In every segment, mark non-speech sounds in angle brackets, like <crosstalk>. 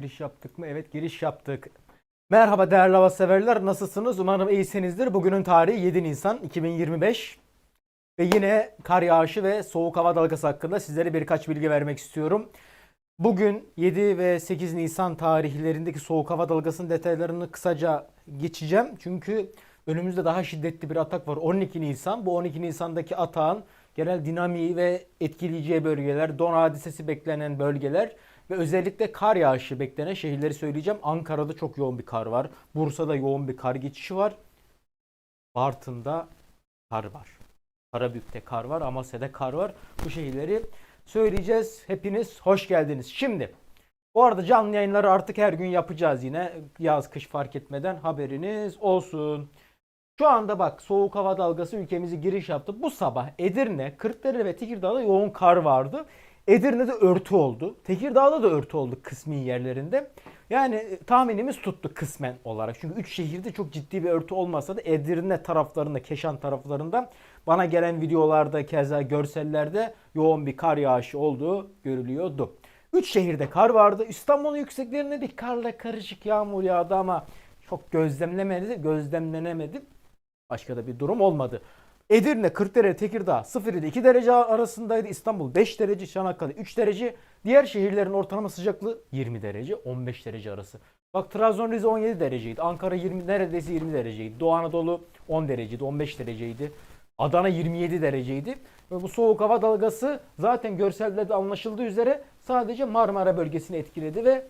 Giriş yaptık mı? Evet giriş yaptık. Merhaba değerli hava severler. Nasılsınız? Umarım iyisinizdir. Bugünün tarihi 7 Nisan 2025. Ve yine kar yağışı ve soğuk hava dalgası hakkında sizlere birkaç bilgi vermek istiyorum. Bugün 7 ve 8 Nisan tarihlerindeki soğuk hava dalgasının detaylarını kısaca geçeceğim. Çünkü önümüzde daha şiddetli bir atak var. 12 Nisan. Bu 12 Nisan'daki atağın genel dinamiği ve etkileyeceği bölgeler, don hadisesi beklenen bölgeler ve özellikle kar yağışı beklenen şehirleri söyleyeceğim. Ankara'da çok yoğun bir kar var. Bursa'da yoğun bir kar geçişi var. Bartın'da kar var. Karabük'te kar var. Amasya'da kar var. Bu şehirleri söyleyeceğiz. Hepiniz hoş geldiniz. Şimdi bu arada canlı yayınları artık her gün yapacağız yine. Yaz kış fark etmeden haberiniz olsun. Şu anda bak soğuk hava dalgası ülkemizi giriş yaptı. Bu sabah Edirne, Kırklareli ve Tekirdağ'da yoğun kar vardı. Edirne'de örtü oldu. Tekirdağ'da da örtü oldu kısmi yerlerinde. Yani e, tahminimiz tuttu kısmen olarak. Çünkü 3 şehirde çok ciddi bir örtü olmasa da Edirne taraflarında, Keşan taraflarında bana gelen videolarda keza görsellerde yoğun bir kar yağışı olduğu görülüyordu. 3 şehirde kar vardı. İstanbul'un yükseklerinde bir karla karışık yağmur yağdı ama çok gözlemlemedi, gözlemlenemedi. Başka da bir durum olmadı. Edirne, Kırklareli, Tekirdağ 0 ile 2 derece arasındaydı. İstanbul 5 derece, Çanakkale 3 derece. Diğer şehirlerin ortalama sıcaklığı 20 derece, 15 derece arası. Bak Trabzon, Rize 17 dereceydi. Ankara 20 neredeyse 20 dereceydi. Doğu Anadolu 10 dereceydi, 15 dereceydi. Adana 27 dereceydi. Ve bu soğuk hava dalgası zaten görselde de anlaşıldığı üzere sadece Marmara bölgesini etkiledi ve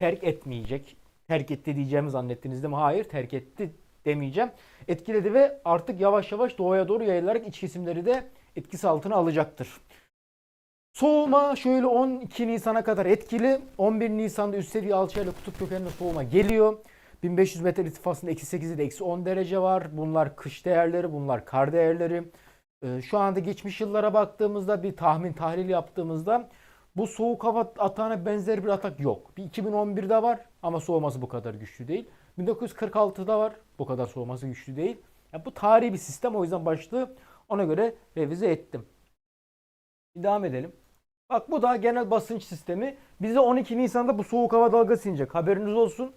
terk etmeyecek. Terk etti diyeceğimi zannettiniz değil mi? Hayır terk etti demeyeceğim. Etkiledi ve artık yavaş yavaş doğuya doğru yayılarak iç kesimleri de etkisi altına alacaktır. Soğuma şöyle 12 Nisan'a kadar etkili. 11 Nisan'da üst seviye alçayla kutup kökenli soğuma geliyor. 1500 metre irtifasında eksi 8'de eksi 10 derece var. Bunlar kış değerleri, bunlar kar değerleri. Ee, şu anda geçmiş yıllara baktığımızda bir tahmin tahlil yaptığımızda bu soğuk hava atağına benzer bir atak yok. Bir 2011'de var ama soğuması bu kadar güçlü değil. 1946'da var. Bu kadar soğuması güçlü değil. Yani bu tarihi bir sistem o yüzden başlığı ona göre revize ettim. Devam edelim. Bak bu da genel basınç sistemi. Bize 12 Nisan'da bu soğuk hava dalgası inecek. Haberiniz olsun.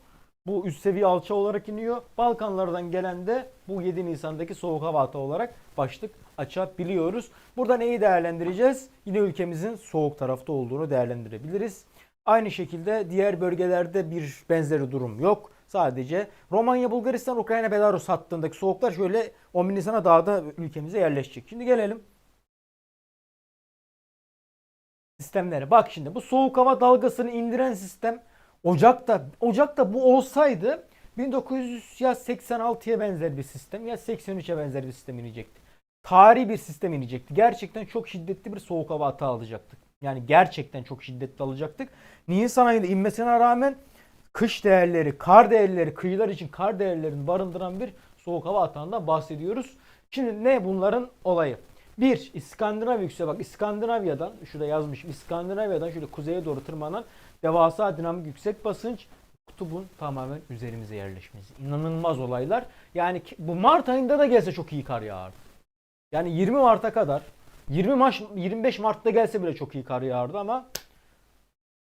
Bu üst seviye alça olarak iniyor. Balkanlardan gelen de bu 7 Nisan'daki soğuk hava atağı olarak başlık açabiliyoruz. Burada neyi değerlendireceğiz? Yine ülkemizin soğuk tarafta olduğunu değerlendirebiliriz. Aynı şekilde diğer bölgelerde bir benzeri durum yok. Sadece Romanya, Bulgaristan, Ukrayna, Belarus hattındaki soğuklar şöyle 10 Nisan'a dağda ülkemize yerleşecek. Şimdi gelelim sistemlere. Bak şimdi bu soğuk hava dalgasını indiren sistem Ocak'ta Ocak'ta bu olsaydı 1986'ya benzer bir sistem ya 83'e benzer bir sistem inecekti. Tarihi bir sistem inecekti. Gerçekten çok şiddetli bir soğuk hava atağı alacaktık. Yani gerçekten çok şiddetli alacaktık. Nisan ayında inmesine rağmen kış değerleri, kar değerleri, kıyılar için kar değerlerini barındıran bir soğuk hava atağından bahsediyoruz. Şimdi ne bunların olayı? Bir, İskandinav yüksek bak İskandinavya'dan şurada yazmış İskandinavya'dan şöyle kuzeye doğru tırmanan devasa dinamik yüksek basınç kutubun tamamen üzerimize yerleşmesi. İnanılmaz olaylar. Yani bu Mart ayında da gelse çok iyi kar yağardı. Yani 20 Mart'a kadar 20 Mart 25 Mart'ta gelse bile çok iyi kar yağardı ama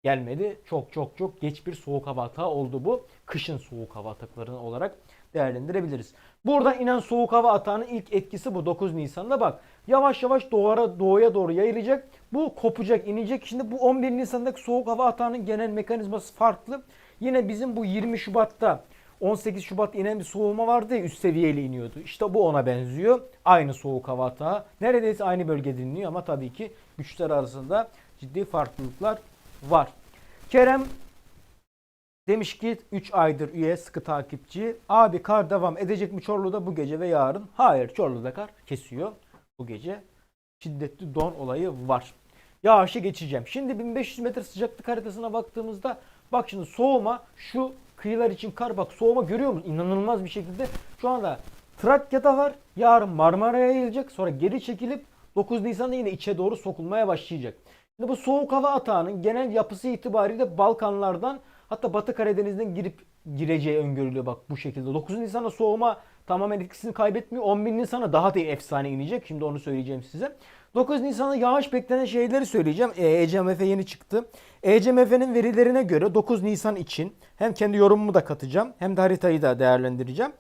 gelmedi. Çok çok çok geç bir soğuk hava atağı oldu bu. Kışın soğuk hava atakları olarak değerlendirebiliriz. Buradan inen soğuk hava atağının ilk etkisi bu 9 Nisan'da bak. Yavaş yavaş doğara, doğuya doğru yayılacak. Bu kopacak, inecek. Şimdi bu 11 Nisan'daki soğuk hava atağının genel mekanizması farklı. Yine bizim bu 20 Şubat'ta 18 Şubat inen bir soğuma vardı ya üst seviyeli iniyordu. İşte bu ona benziyor. Aynı soğuk hava atağı. Neredeyse aynı bölgede iniyor ama tabii ki güçler arasında ciddi farklılıklar var. Kerem demiş ki 3 aydır üye sıkı takipçi. Abi kar devam edecek mi Çorlu'da bu gece ve yarın? Hayır Çorlu'da kar kesiyor bu gece. Şiddetli don olayı var. Yağışı geçeceğim. Şimdi 1500 metre sıcaklık haritasına baktığımızda bak şimdi soğuma şu kıyılar için kar bak soğuma görüyor musun? İnanılmaz bir şekilde şu anda Trakya'da var. Yarın Marmara'ya yayılacak. Sonra geri çekilip 9 Nisan'da yine içe doğru sokulmaya başlayacak. Şimdi bu soğuk hava atağının genel yapısı itibariyle Balkanlardan hatta Batı Karadeniz'den girip gireceği öngörülüyor bak bu şekilde. 9 Nisan'da soğuma tamamen etkisini kaybetmiyor. 11 Nisan'a daha da efsane inecek. Şimdi onu söyleyeceğim size. 9 Nisan'da yağış beklenen şeyleri söyleyeceğim. E, ECMF yeni çıktı. ECMF'nin verilerine göre 9 Nisan için hem kendi yorumumu da katacağım hem de haritayı da değerlendireceğim.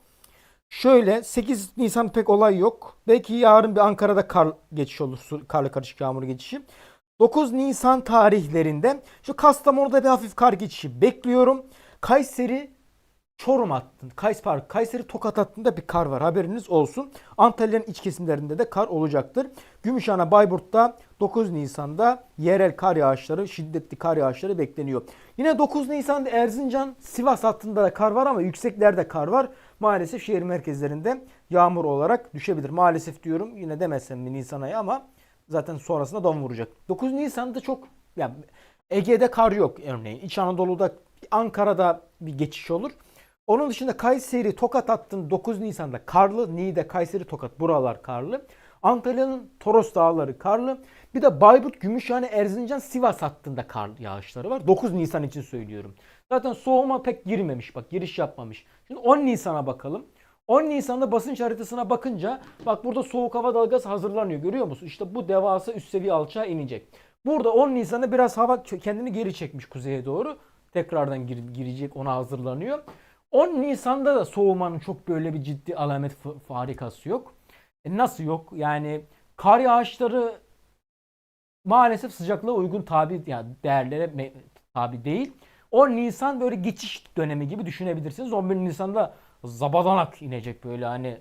Şöyle 8 Nisan pek olay yok. Belki yarın bir Ankara'da kar geçiş olur. Karlı karışık yağmur geçişi. 9 Nisan tarihlerinde şu Kastamonu'da bir hafif kar geçişi bekliyorum. Kayseri Çorum hattında, Kays Park, Kayseri Tokat hattında bir kar var. Haberiniz olsun. Antalya'nın iç kesimlerinde de kar olacaktır. Gümüşhane Bayburt'ta 9 Nisan'da yerel kar yağışları, şiddetli kar yağışları bekleniyor. Yine 9 Nisan'da Erzincan, Sivas hattında da kar var ama yükseklerde kar var. Maalesef şehir merkezlerinde yağmur olarak düşebilir. Maalesef diyorum yine demezsem bir Nisan ayı ama zaten sonrasında don vuracak. 9 Nisan'da çok yani Ege'de kar yok örneğin. İç Anadolu'da Ankara'da bir geçiş olur. Onun dışında Kayseri Tokat hattının 9 Nisan'da karlı. Niğde, Kayseri, Tokat buralar karlı. Antalya'nın Toros Dağları karlı. Bir de Bayburt, Gümüşhane, Erzincan, Sivas hattında kar yağışları var. 9 Nisan için söylüyorum. Zaten soğuma pek girmemiş bak giriş yapmamış. Şimdi 10 Nisan'a bakalım. 10 Nisan'da basınç haritasına bakınca bak burada soğuk hava dalgası hazırlanıyor görüyor musun? İşte bu devasa üst seviye alçağa inecek. Burada 10 Nisan'da biraz hava kendini geri çekmiş kuzeye doğru. Tekrardan gir- girecek ona hazırlanıyor. 10 Nisan'da da soğumanın çok böyle bir ciddi alamet farikası yok. E nasıl yok? Yani kar yağışları maalesef sıcaklığa uygun tabi yani değerlere tabi değil. 10 Nisan böyle geçiş dönemi gibi düşünebilirsiniz. 11 Nisan'da zabadanak inecek böyle hani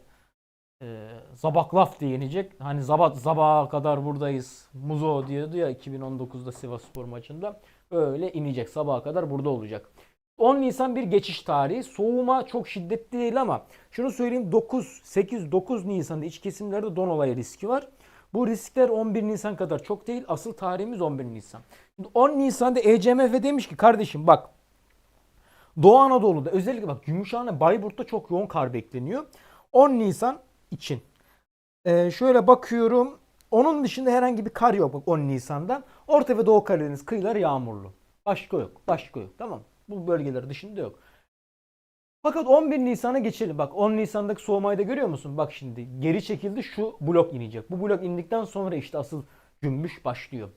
e, zabaklaf diye inecek. Hani zabat zabağa kadar buradayız. Muzo diyordu ya 2019'da Sivasspor maçında. Öyle inecek. Sabaha kadar burada olacak. 10 Nisan bir geçiş tarihi. Soğuma çok şiddetli değil ama şunu söyleyeyim 9, 8, 9 Nisan'da iç kesimlerde don olayı riski var. Bu riskler 11 Nisan kadar çok değil. Asıl tarihimiz 11 Nisan. Şimdi 10 Nisan'da ECMF demiş ki kardeşim bak Doğu Anadolu'da özellikle bak Gümüşhane, Bayburt'ta çok yoğun kar bekleniyor. 10 Nisan için. Ee, şöyle bakıyorum. Onun dışında herhangi bir kar yok bak 10 Nisan'da. Orta ve Doğu Karadeniz kıyıları yağmurlu. Başka yok. Başka yok. Tamam. Bu bölgeler dışında yok. Fakat 11 Nisan'a geçelim. Bak 10 Nisan'daki soğumayı da görüyor musun? Bak şimdi geri çekildi şu blok inecek. Bu blok indikten sonra işte asıl cümbüş başlıyor.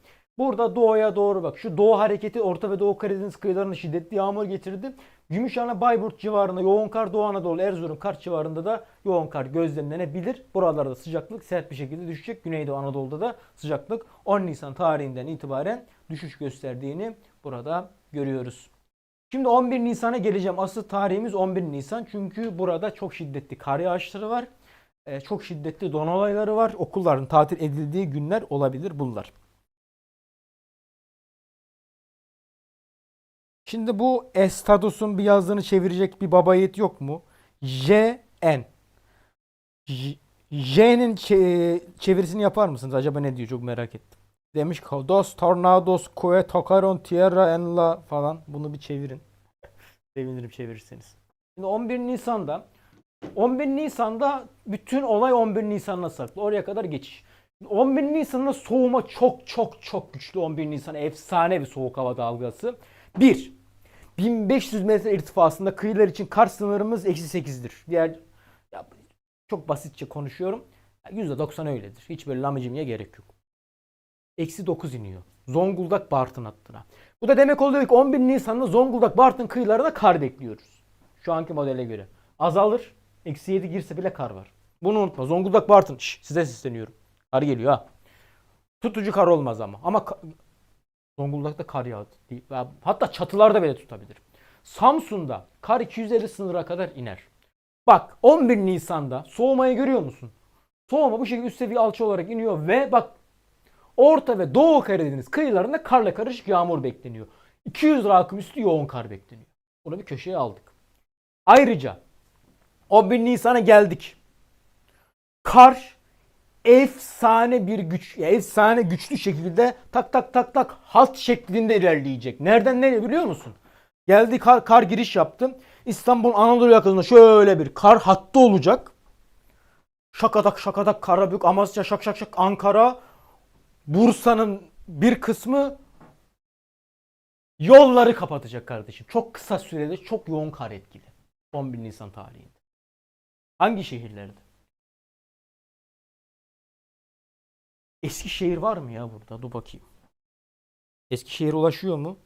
Burada doğuya doğru bak. Şu doğu hareketi Orta ve Doğu Karadeniz kıyılarına şiddetli yağmur getirdi. Gümüşhane, Bayburt civarında yoğun kar, Doğu Anadolu, Erzurum, Kars civarında da yoğun kar gözlemlenebilir. Buralarda sıcaklık sert bir şekilde düşecek. Güneydoğu Anadolu'da da sıcaklık 10 Nisan tarihinden itibaren düşüş gösterdiğini burada görüyoruz. Şimdi 11 Nisan'a geleceğim. Asıl tarihimiz 11 Nisan. Çünkü burada çok şiddetli kar yağışları var. Ee, çok şiddetli don olayları var. Okulların tatil edildiği günler olabilir bunlar. Şimdi bu Estados'un bir yazdığını çevirecek bir baba yiğit yok mu? J- J'nin çe- çevirisini yapar mısınız? Acaba ne diyor? Çok merak ettim. Demiş ki Dos Tornados Kue Tocaron Tierra en la falan. Bunu bir çevirin. <laughs> Sevinirim çevirirseniz. Şimdi 11 Nisan'da 11 Nisan'da bütün olay 11 Nisan'la saklı. Oraya kadar geçiş. 11 Nisan'da soğuma çok çok çok güçlü 11 Nisan efsane bir soğuk hava dalgası. 1. 1500 metre irtifasında kıyılar için kar sınırımız eksi 8'dir. Diğer ya, çok basitçe konuşuyorum. %90 öyledir. Hiç böyle lamıcımya gerek yok. Eksi 9 iniyor. Zonguldak Bartın hattına. Bu da demek oluyor ki 11 Nisan'da Zonguldak Bartın kıyılarında kar bekliyoruz. Şu anki modele göre. Azalır. Eksi 7 girse bile kar var. Bunu unutma. Zonguldak Bartın. Şş, size sesleniyorum. Kar geliyor ha. Tutucu kar olmaz ama. Ama Zonguldak'ta kar yağdı. Hatta çatılarda bile tutabilir. Samsun'da kar 250 sınıra kadar iner. Bak 11 Nisan'da soğumayı görüyor musun? Soğuma bu şekilde üst seviye alçı olarak iniyor ve bak Orta ve Doğu Karadeniz kıyılarında karla karışık yağmur bekleniyor. 200 rakım üstü yoğun kar bekleniyor. Bunu bir köşeye aldık. Ayrıca 11 Nisan'a geldik. Kar efsane bir güç, efsane güçlü şekilde tak tak tak tak hat şeklinde ilerleyecek. Nereden nereye biliyor musun? Geldi kar, kar giriş yaptı. İstanbul Anadolu yakasında şöyle bir kar hattı olacak. Şakadak şakadak Karabük, Amasya, şak şak şak Ankara, Bursa'nın bir kısmı yolları kapatacak kardeşim. Çok kısa sürede çok yoğun kar etkili. 11 Nisan tarihinde. Hangi şehirlerde? Eskişehir var mı ya burada? Dur bakayım. Eskişehir ulaşıyor mu?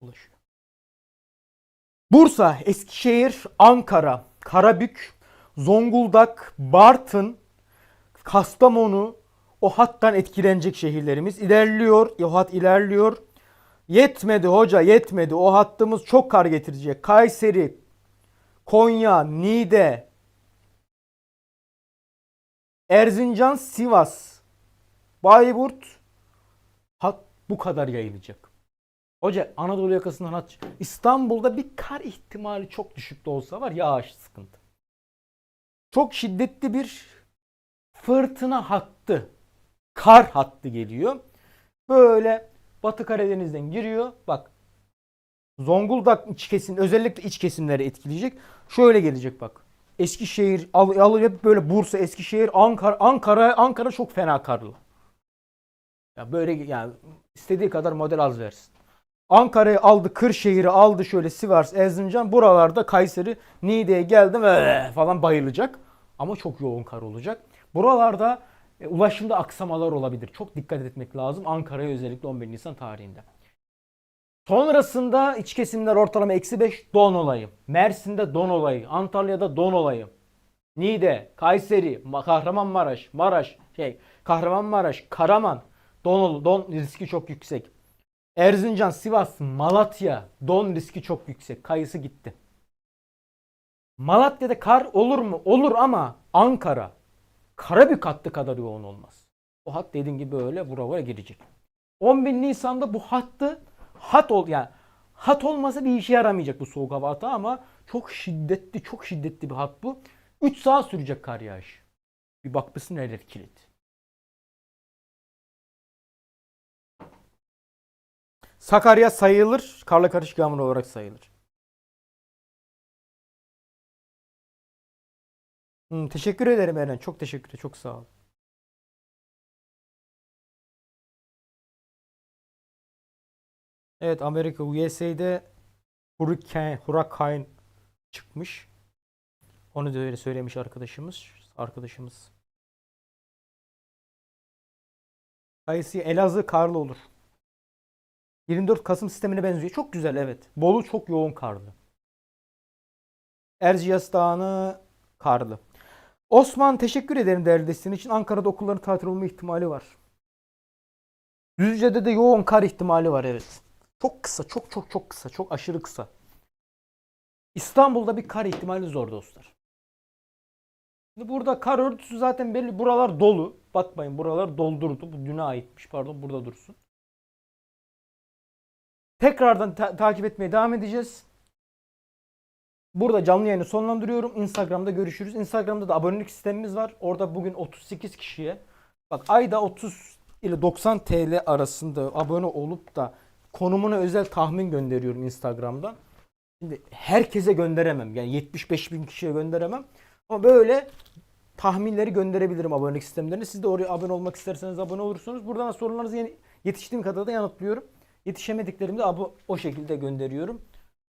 Ulaşıyor. Bursa, Eskişehir, Ankara, Karabük, Zonguldak, Bartın, Kastamonu o hattan etkilenecek şehirlerimiz. İlerliyor, o hat ilerliyor. Yetmedi hoca yetmedi. O hattımız çok kar getirecek. Kayseri, Konya, Niğde, Erzincan, Sivas, Bayburt hat bu kadar yayılacak. Hoca Anadolu yakasından hat. İstanbul'da bir kar ihtimali çok düşük de olsa var yağış sıkıntı. Çok şiddetli bir fırtına hattı, kar hattı geliyor. Böyle Batı Karadeniz'den giriyor. Bak Zonguldak iç kesim özellikle iç kesimleri etkileyecek. Şöyle gelecek bak. Eskişehir, al, al hep böyle Bursa, Eskişehir, Ankara, Ankara, Ankara çok fena karlı. Ya böyle yani istediği kadar model az versin. Ankara'yı aldı, Kırşehir'i aldı şöyle Sivas, Erzincan. Buralarda Kayseri, Niğde'ye geldi ve falan bayılacak. Ama çok yoğun kar olacak. Buralarda e, ulaşımda aksamalar olabilir. Çok dikkat etmek lazım. Ankara'ya özellikle 11 Nisan tarihinde. Sonrasında iç kesimler ortalama eksi 5 don olayı. Mersin'de don olayı. Antalya'da don olayı. Niğde, Kayseri, Ma- Kahramanmaraş, Maraş, şey, Kahramanmaraş, Karaman, don, don riski çok yüksek. Erzincan, Sivas, Malatya, don riski çok yüksek. Kayısı gitti. Malatya'da kar olur mu? Olur ama Ankara, Karabük hattı kadar yoğun olmaz. O hat dediğim gibi böyle vura vura girecek. 11 Nisan'da bu hattı hat ol yani hat olmasa bir işe yaramayacak bu soğuk hava hattı ama çok şiddetli çok şiddetli bir hat bu. 3 saat sürecek kar yağışı. Bir bakmışsın neler kilit. Sakarya sayılır. Karla karışık yağmur olarak sayılır. Hmm, teşekkür ederim Eren. Çok teşekkür ederim. Çok sağ ol. Evet Amerika USA'de Hurricane, Hurricane çıkmış. Onu da öyle söylemiş arkadaşımız. Arkadaşımız. Kayısı Elazığ karlı olur. 24 Kasım sistemine benziyor. Çok güzel evet. Bolu çok yoğun karlı. Erciyes Dağı'nı karlı. Osman teşekkür ederim değerli desteğin için. Ankara'da okulların tatil olma ihtimali var. Düzce'de de yoğun kar ihtimali var evet. Çok kısa, çok çok çok kısa, çok aşırı kısa. İstanbul'da bir kar ihtimali zor dostlar. Şimdi burada kar örtüsü zaten belli. Buralar dolu. Bakmayın buralar doldurdu. Bu düne aitmiş. Pardon burada dursun. Tekrardan ta- takip etmeye devam edeceğiz. Burada canlı yayını sonlandırıyorum. Instagram'da görüşürüz. Instagram'da da abonelik sistemimiz var. Orada bugün 38 kişiye bak ayda 30 ile 90 TL arasında abone olup da konumuna özel tahmin gönderiyorum Instagram'dan. Şimdi herkese gönderemem. Yani 75 bin kişiye gönderemem. Ama böyle tahminleri gönderebilirim abonelik sistemlerine. Siz de oraya abone olmak isterseniz abone olursunuz. Buradan da sorularınızı yetiştiğim kadar da yanıtlıyorum. Yetişemediklerimi de o şekilde gönderiyorum.